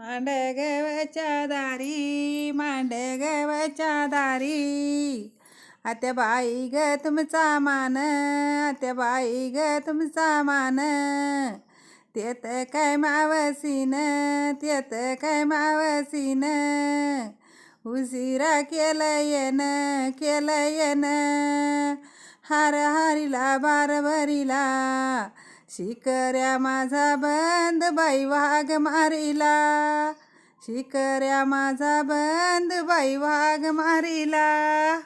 मांड गव्याच्या दारी मांड गव्याच्या दारी आत्या बाई ग तुमचा मान. आत्या बाई ग तुमचा मान. तेत काय मावसीन तेत काय मावसीन. उशिरा केलं येन केलं येन हार हारीला बार भरिला शिकऱ्या माझा बंद बाई वाघ मारिला. शिकऱ्या माझा बंद बाई वाघ मारिला.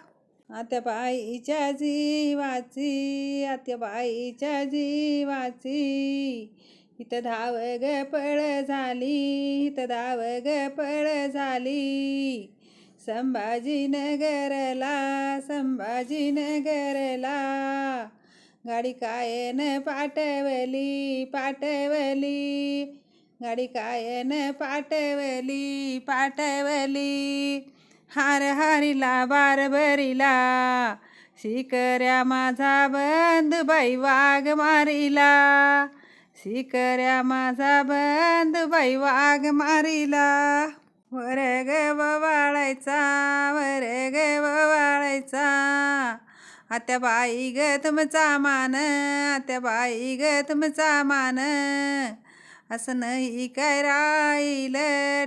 आत्या बाईच्या जीवाची आत्या बाईच्या जीवाची. इथं धाव ग पळ झाली इथं धाव ग पळ झाली. संभाजीनगरला संभाजीनगरला. गाडी कायन पाठवली पाठवली. गाडी कायन पाठवली पाठवली. हार हारीला बारबरीला शिकऱ्या माझा बंद बाई वाघ मारिला. शिकऱ्या माझा बंद बाई वाघ मारिला. वर ग वाळायचा वर ग वाळायचा. आत्या बाई ग तुमचा मान आत्या बाई ग तुमचा मान. असं नाही काय राहील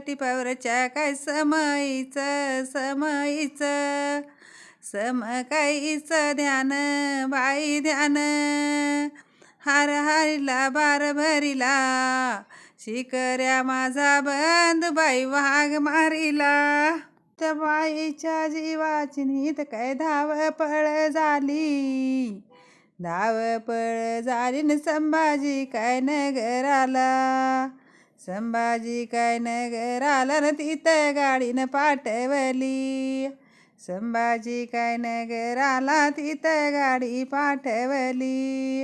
टिपावरच्या काय समईचं समईचं सम काहीचं ध्यान बाई ध्यान. हार हारीला बार भरिला शिकऱ्या माझा बंद बाई वाघ मारिला. त्या बाईच्या जीवाची नीत काय धाव पळ झाली? धाव पळ झाली न संभाजी काय नगराला? संभाजी काय नगराला न तिथं गाडीनं पाठवली? संभाजी काय नगराला तिथं गाडी पाठवली?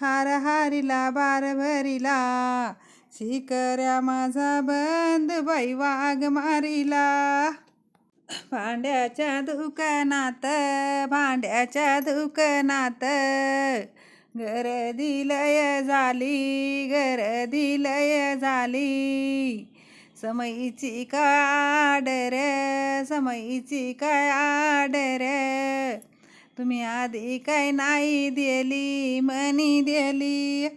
हार हारीला बार भरिला शिकऱ्या माझा बंद बाई वाघ मारिला. भांड्याच्या दुकानात भांड्याच्या दुकानात. गर्दी लय झाली गर्दी लय झाली. समईची काय आडर समईची काय आडर तुम्ही आधी काय नाही दिली मनी दिली.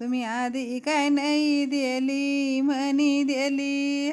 तुम्ही आधी काय नाही दिली मनी दिली.